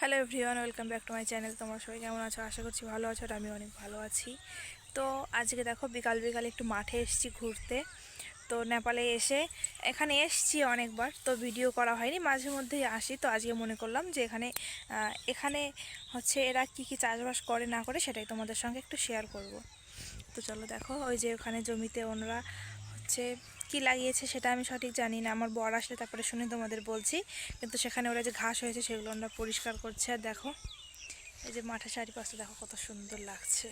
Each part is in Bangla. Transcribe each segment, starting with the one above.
Hello everyone, welcome back to my channel. তোমরা সবাই কেমন আছো? আশা করছি ভালো আছো আর আমি অনেক ভালো আছি। তো আজকে দেখো, বিকাল বিকাল একটু মাঠে এসেছি ঘুরতে। তো নেপালে এসে এখানে এসেছি অনেকবার, তো ভিডিও করা হয়নি, মাঝে মধ্যেই আসি। তো আজকে মনে করলাম যে এখানে এখানে হচ্ছে এরা কি কি চাষবাস করে, না করে সেটাই তোমাদের সঙ্গে একটু শেয়ার করব। তো চলো দেখো, ওই যে ওখানে জমিতে ওনারা হচ্ছে কি লাগিয়েছে সেটা আমি সঠিক জানি না। আমার বর আসলে তারপরে শুনে তোমাদের বলছি। কিন্তু সেখানে ওরা যে ঘাস হয়েছে সেগুলো ওরা পরিষ্কার করছে। আর দেখো, এই যে মাঠের চারিপাশে দেখো কত সুন্দর লাগছে।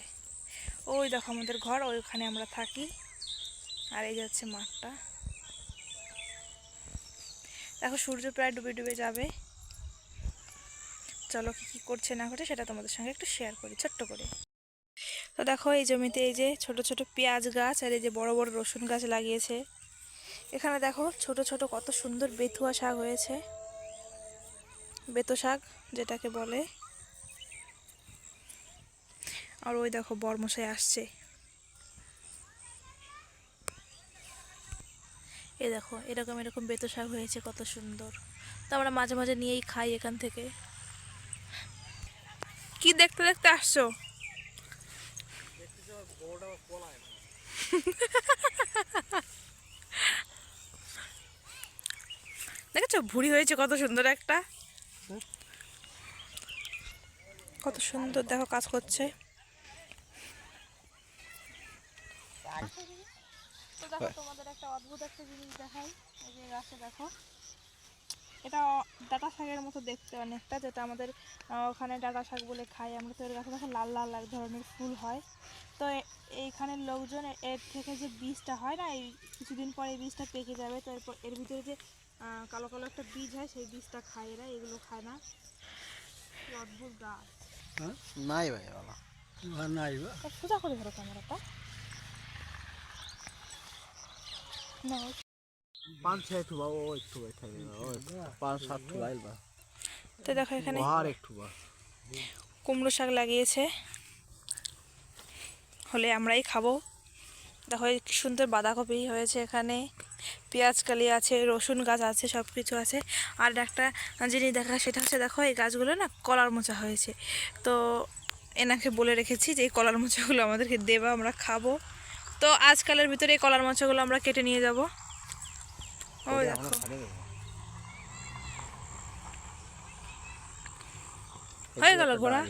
ওই দেখো আমাদের ঘর, ওইখানে আমরা থাকি। আর এই যাচ্ছে মাঠটা। দেখো, সূর্য প্রায় ডুবে ডুবে যাবে। চলো কি কী করছে না করছে সেটা তোমাদের সঙ্গে একটু শেয়ার করি, ছোট্ট করে। তো দেখো, এই জমিতে এই যে ছোট ছোট পেঁয়াজ গাছ আর এই যে বড় বড় রসুন গাছ লাগিয়েছে। এখানে দেখো ছোট ছোট কত সুন্দর বেথুয়া শাক হয়েছে। বেতো শাক যেটাকে বলে। আর ওই দেখো বরমশাই আসছে। এ দেখো, এরকম এরকম বেতো শাক হয়েছে কত সুন্দর। তো আমরা মাঝে মাঝে নিয়েই খাই এখান থেকে। কি দেখতে দেখতে আসছো? দেখেছ? ভুড়ি হয়েছে কত সুন্দর একটা। কত সুন্দর দেখো কাজ করছে। দেখো তোমাদের একটা অদ্ভুত একটা জিনিস দেখাই। এই যে গাছে দেখো। এটা ডাটা শাকের মতো দেখতে অনেকটা যেটা আমাদের ওখানে ডাটা শাক বলে খাই আমরা তো এর গাছে দেখো লাল লাল এক ধরনের ফুল হয়। তো এইখানের লোকজন এর থেকে যে বীজটা হয় না এই কিছুদিন পরে এই বীজটা পেকে যাবে। তো এরপর এর ভিতরে যে কালো কালো একটা বীজ হয় সেই বীজটা খায় এরা এগুলো খায় না। অদ্ভুত গাছ। নাই ভাই বাবা নাই সোজা করে ধরো ক্যামেরাটা না পাঁচ ছয় একটু ও একটু ভাই থাকবে পাঁচ সাত টু লাইল তো দেখো এখানে আর একটু বা। কুমড়ো শাক লাগিয়েছে। হলে আমরাই খাব। দেখো কি সুন্দর বাঁধাকপি হয়েছে এখানে। পেঁয়াজ কালি আছে রসুন গাছ আছে সব কিছু আছে। আর একটা জিনিস দেখা সেটা হচ্ছে দেখো এই গাছগুলো না কলার মোচা হয়েছে। তো এনাকে বলে রেখেছি যে এই কলার মোচাগুলো আমাদেরকে দেবা আমরা খাব। তো আজকালের ভিতরে এই কলার মোচাগুলো আমরা কেটে নিয়ে যাব। ওই দেখো। হয়ে গেল ঘোড়া।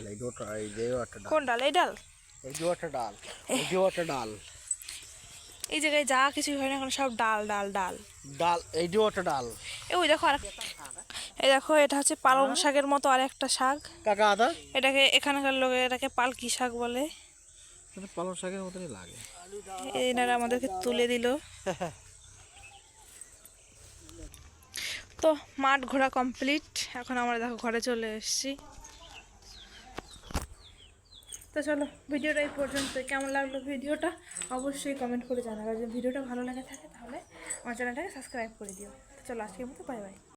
কোন ডাল? এই ডাল? এই ডাল ডাল। এই জায়গায় যা কিছু হয় না এখন সব ডাল ডাল ডাল। ডাল এই যে একটা ডাল। ওই দেখো আর এই দেখো এটা হচ্ছে পালং শাকের মতো আর একটা শাক। কাকা আদা? এটাকে এখানকার লোকে এটাকে পালকি শাক বলে। পালং শাকের মতনই লাগে। এনারা আমাদেরকে তুলে দিল। তো মাঠ ঘোরা কমপ্লিট এখন আমরা দেখো ঘরে চলে এসেছি। তো চলো, ভিডিওটা এই পর্যন্ত। কেমন লাগল ভিডিওটা? অবশ্যই কমেন্ট করে জানাবে। যদি ভিডিওটা ভালো লাগে থাকে তাহলে আমার চ্যানেলটাকে সাবস্ক্রাইব করে দিও। তো চলো, আজকের মতো বাই বাই